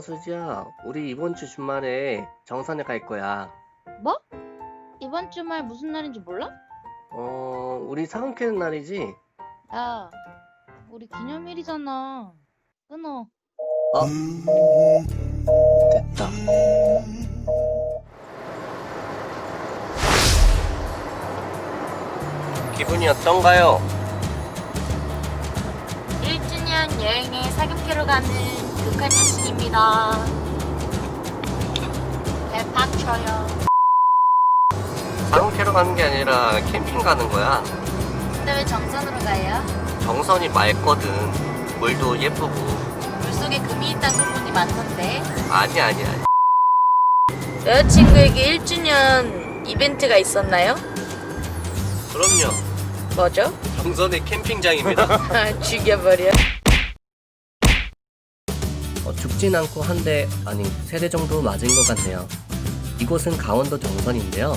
수지야, 우리 이번 주 주말에 정선에 갈 거야. 뭐? 이번 주말 무슨 날인지 몰라? 어, 우리 사원 캐는 날이지? 야, 우리 기념일이잖아. 끊어. 됐다. 기분이 어떤가요? 1주년 여행에 사귐캐로 가는 극한 여신입니다. 대박 쳐요. 사원 캐러 가는 게 아니라 캠핑 가는 거야. 근데 왜 정선으로 가요? 정선이 맑거든. 물도 예쁘고. 물속에 금이 있다는 소문이 많던데. 아니, 아니, 아니. 여자친구에게 1주년 이벤트가 있었나요? 그럼요. 뭐죠? 정선의 캠핑장입니다. 아, 죽여버려. 어, 죽진 않고 한 대, 아니, 세 대 정도 맞은 것 같네요. 이곳은 강원도 정선인데요.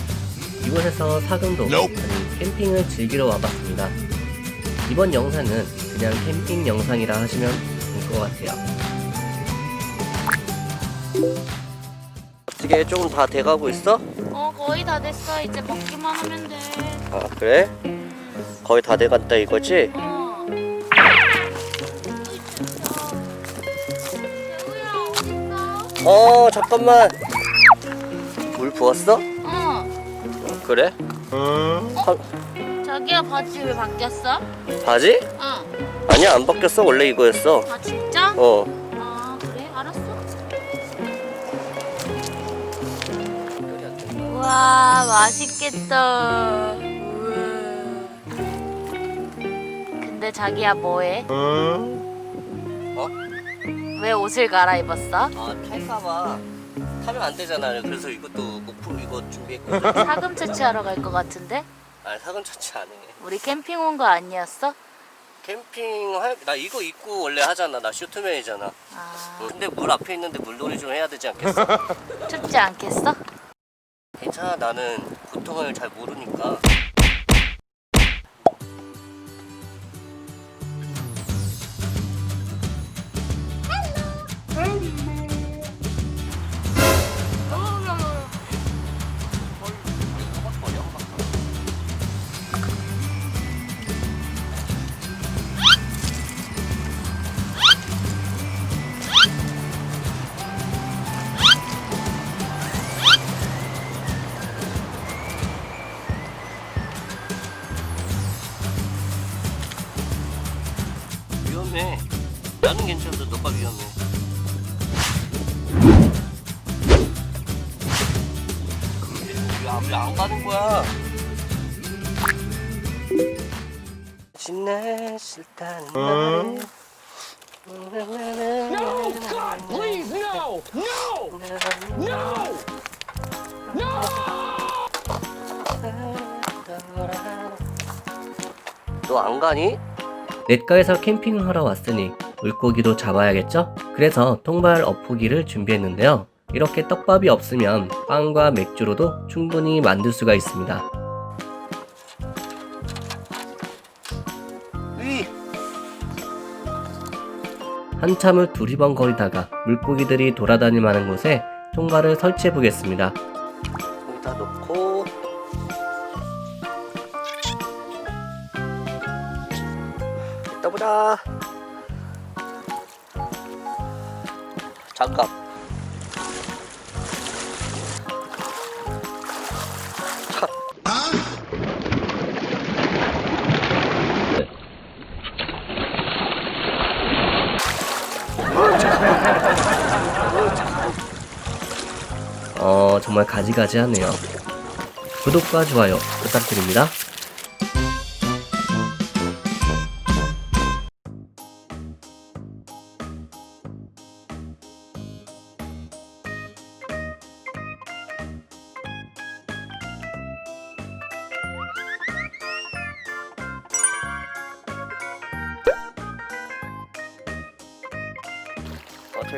이곳에서 사금도, 아니, 캠핑을 즐기러 와봤습니다. 이번 영상은 그냥 캠핑 영상이라 하시면 될 것 같아요. 어떻게 조금 다 돼가고 있어? 어, 거의 다 됐어. 이제 먹기만 하면 돼. 아, 그래? 거의 다 돼갔다 이거지? 어. 어, 잠깐만. 물 부었어? 어. 그래? 자기야, 바지 왜 바뀌었어? 바지? 어. 아니야, 안 바뀌었어. 원래 이거였어. 아, 진짜? 어. 아, 그래? 알았어. 우와, 맛있겠다. 우와. 근데 자기야, 뭐해? 어? 왜 옷을 갈아입었어? 아 탈까봐 타면 안 되잖아요. 그래서 이것도 목품 이거 준비했거든. 사금 채취하러 갈 것 같은데? 아 사건 처치 안 해. 우리 캠핑 온 거 아니었어? 캠핑 할, 나 이거 입고 원래 하잖아. 나 슈트맨이잖아. 아, 근데 물 앞에 있는데 물놀이 좀 해야 되지 않겠어? 춥지 않겠어? 괜찮아. 나는 고통을 잘 모르니까. 위험해. 나는 괜찮은데 너가 위험해. 왜 안 가는 거야? 지내 싫다는 말에 No, God, please, no, no, no, 너안 가니? 냇가에서 캠핑을 하러 왔으니 물고기도 잡아야겠죠? 그래서 통발 어포기를 준비했는데요. 이렇게 떡밥이 없으면 빵과 맥주로도 충분히 만들 수가 있습니다. 한참을 두리번거리다가 물고기들이 돌아다닐 만한 곳에 통발을 설치해 보겠습니다. 이따 보자. 잠깐. 차. 어, 정말 가지가지하네요. 구독과 좋아요 부탁드립니다.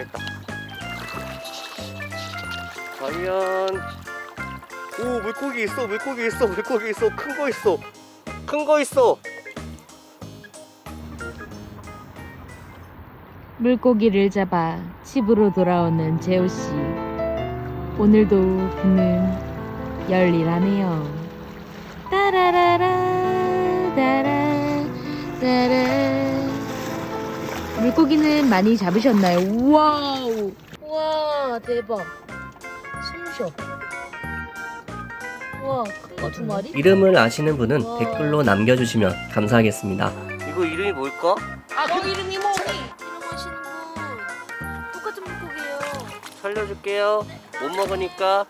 있다. 과연 오 물고기 있어 물고기 있어 물고기 있어 큰 거 있어 큰 거 있어 물고기를 잡아 집으로 돌아오는 재호 씨. 오늘도 그는 열일하네요. 따라라라 따라 따라 물고기는 많이 잡으셨나요? 와우 와 대박 숨쉬어 와 큰 거 두 마리? 이름을 아시는 분은 와. 댓글로 남겨주시면 감사하겠습니다. 이거 이름이 뭘까? 아, 너 이름이 뭐니? 이름 하시는 분 똑같은 물고기예요. 살려줄게요. 못 먹으니까.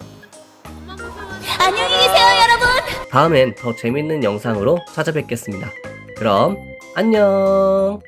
안녕히 계세요, 여러분. 다음엔 더 재밌는 영상으로 찾아뵙겠습니다. 그럼 안녕.